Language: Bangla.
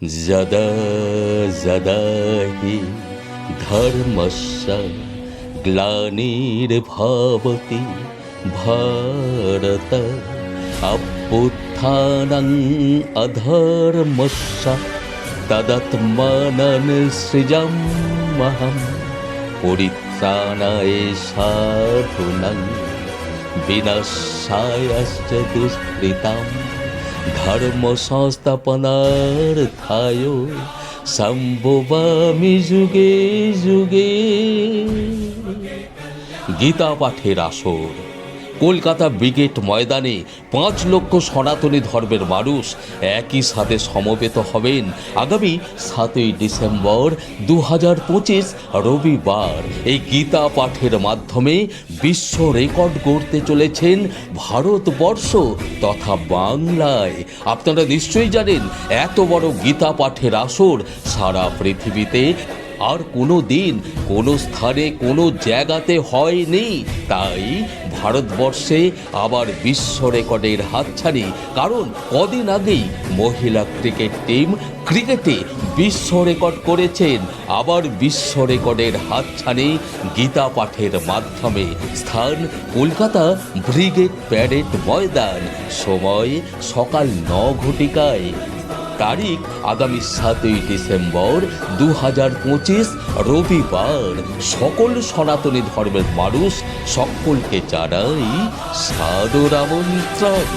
যদা যদা হি ধর্মস্য গ্লানির্ভবতি ভারত অভ্যুত্থানং অধর্মস্য তদত্মানন সৃজমহম পরিত্রাণায় সাধুনং বিনাশায়শ্চ দুষ্কৃতাম। ধর্ম সংস্থাপনার্থায় সম্ভবামি যুগে যুগে। গীতা পাঠের আসর। কলকাতা ব্রিগেড ময়দানে পাঁচ লক্ষ সনাতনী ধর্মের মানুষ একই সাথে সমবেত হবেন আগামী সাতই ডিসেম্বর দু হাজার পঁচিশ রবিবার। এই গীতা পাঠের মাধ্যমে বিশ্ব রেকর্ড গড়তে চলেছেন ভারতবর্ষ তথা বাংলায়। আপনারা নিশ্চয়ই জানেন, এত বড় গীতা পাঠের আসর সারা পৃথিবীতে আর কোনো দিন কোনো স্থানে কোনো জায়গাতে হয়নি। তাই ভারতবর্ষে আবার বিশ্ব রেকর্ডের হাতছানি। কারণ কদিন আগেই মহিলা ক্রিকেট টিম ক্রিকেটে বিশ্ব রেকর্ড করেছেন। আবার বিশ্ব রেকর্ডের হাতছানি গীতা পাঠের মাধ্যমে। স্থান কলকাতা ব্রিগেড প্যারেড ময়দান। সময় সকাল ন ঘটিকায়। তারিখ আগামী সাতই ডিসেম্বর দু হাজার পঁচিশ রবিবার। সকল সনাতনী ধর্মের মানুষ সকলকে জানাই সাদর আমন্ত্রণ।